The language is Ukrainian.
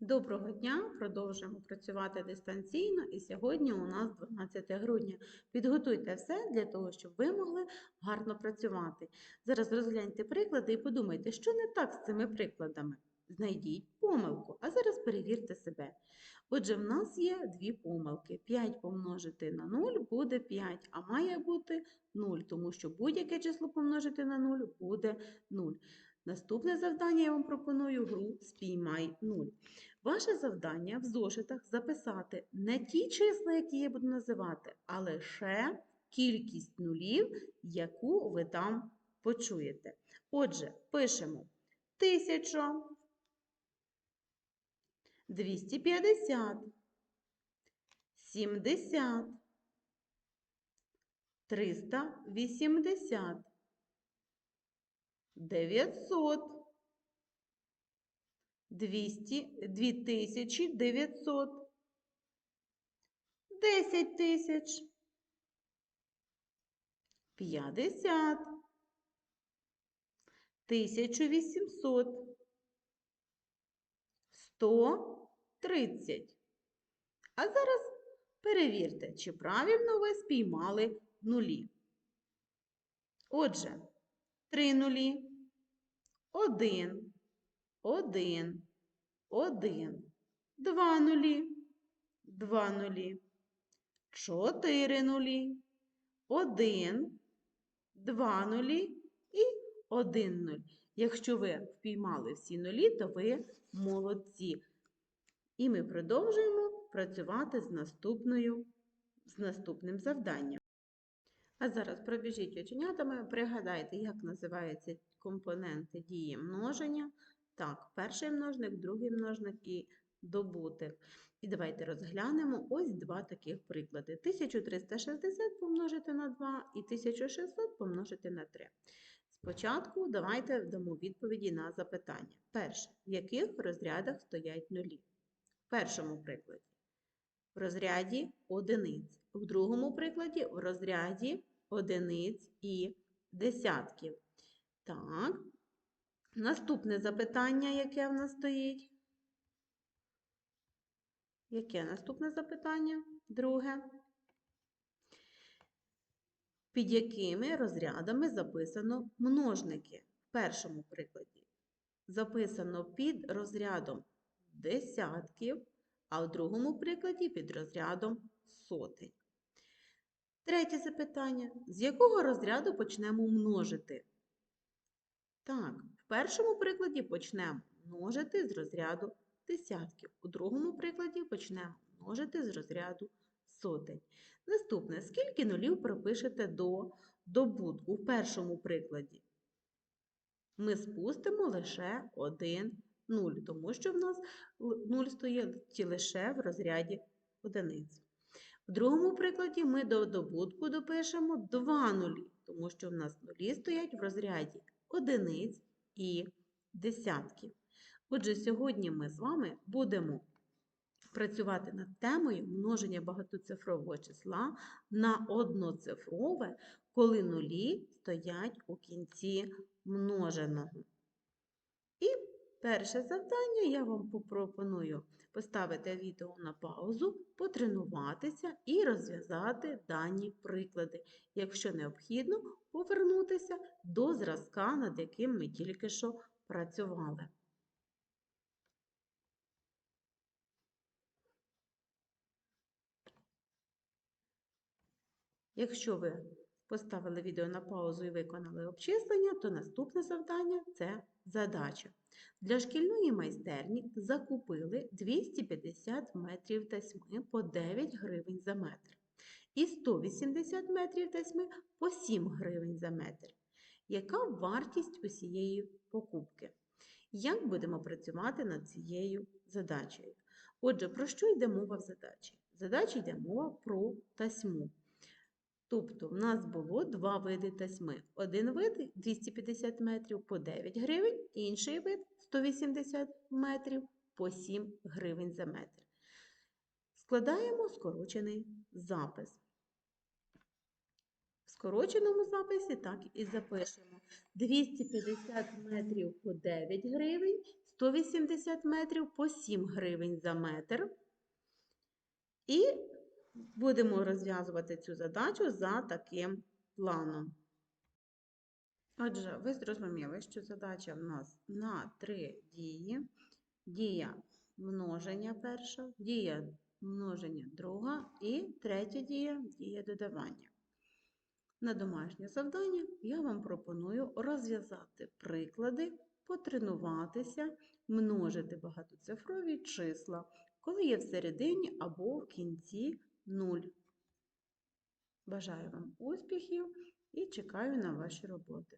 Доброго дня! Продовжуємо працювати дистанційно, і сьогодні у нас 12 грудня. Підготуйте все для того, щоб ви могли гарно працювати. Зараз розгляньте приклади і подумайте, що не так з цими прикладами. Знайдіть помилку, а зараз перевірте себе. Отже, в нас є дві помилки. 5 помножити на 0 буде 5, а має бути 0, тому що будь-яке число помножити на 0 буде 0. Наступне завдання я вам пропоную гру Спіймай 0. Ваше завдання в зошитах записати не ті числа, які я буду називати, а лише кількість нулів, яку ви там почуєте. Отже, пишемо 1000, 250, 70, 380, 900, 200, 2900, 10 тисяч, 50, 1800, 130. А зараз перевірте, чи правильно ви спіймали нулі. Отже, три нулі, один, один, один, два нулі, два нулі, чотири нулі, один, два нулі і один нуль. Якщо ви впіймали всі нулі, то ви молодці. І ми продовжуємо працювати з, наступною, з наступним завданням. А зараз пробіжіть оченятами, пригадайте, як називаються компоненти дії множення. Так, перший множник, другий множник і добуток. І давайте розглянемо ось два таких приклади. 1360 помножити на 2 і 1600 помножити на 3. Спочатку давайте дамо відповіді на запитання. Перше, в яких розрядах стоять нулі? В першому прикладі в розряді одиниць, в другому прикладі в розряді одиниць і десятків. Так, наступне запитання, яке в нас стоїть? Яке наступне запитання? Друге. Під якими розрядами записано множники? В першому прикладі записано під розрядом десятків, а в другому прикладі під розрядом сотень. Третє запитання. З якого розряду почнемо множити? Так, в першому прикладі почнемо множити з розряду десятків. У другому прикладі почнемо множити з розряду сотень. Наступне, скільки нулів пропишете до добутку в першому прикладі? Ми спустимо лише один нуль, тому що в нас нуль стоїть лише в розряді одиниць. В другому прикладі ми до добутку допишемо два нулі, тому що в нас нулі стоять в розряді одиниць і десятків. Отже, сьогодні ми з вами будемо працювати над темою множення багатоцифрового числа на одноцифрове, коли нулі стоять у кінці множеного. Перше завдання я вам пропоную поставити відео на паузу, потренуватися і розв'язати дані приклади, якщо необхідно, повернутися до зразка, над яким ми тільки що працювали. Якщо ви поставили відео на паузу і виконали обчислення, то наступне завдання це задача. Для шкільної майстерні закупили 250 метрів тасьми по 9 гривень за метр і 180 метрів тасьми по 7 гривень за метр. Яка вартість усієї покупки? Як будемо працювати над цією задачею? Отже, про що йде мова в задачі? В задачі йде мова про тасьму. Тобто, в нас було два види тасьми. Один вид 250 метрів по 9 гривень, інший вид 180 метрів по 7 гривень за метр. Складаємо скорочений запис. В скороченому записі так і запишемо. 250 метрів по 9 гривень, 180 метрів по 7 гривень за метр. І будемо розв'язувати цю задачу за таким планом. Отже, ви зрозуміли, що задача в нас на три дії. Дія множення перша, дія множення друга і третя дія дія додавання. На домашнє завдання я вам пропоную розв'язати приклади, потренуватися, множити багатоцифрові числа, коли є всередині або в кінці 0. Бажаю вам успіхів і чекаю на ваші роботи.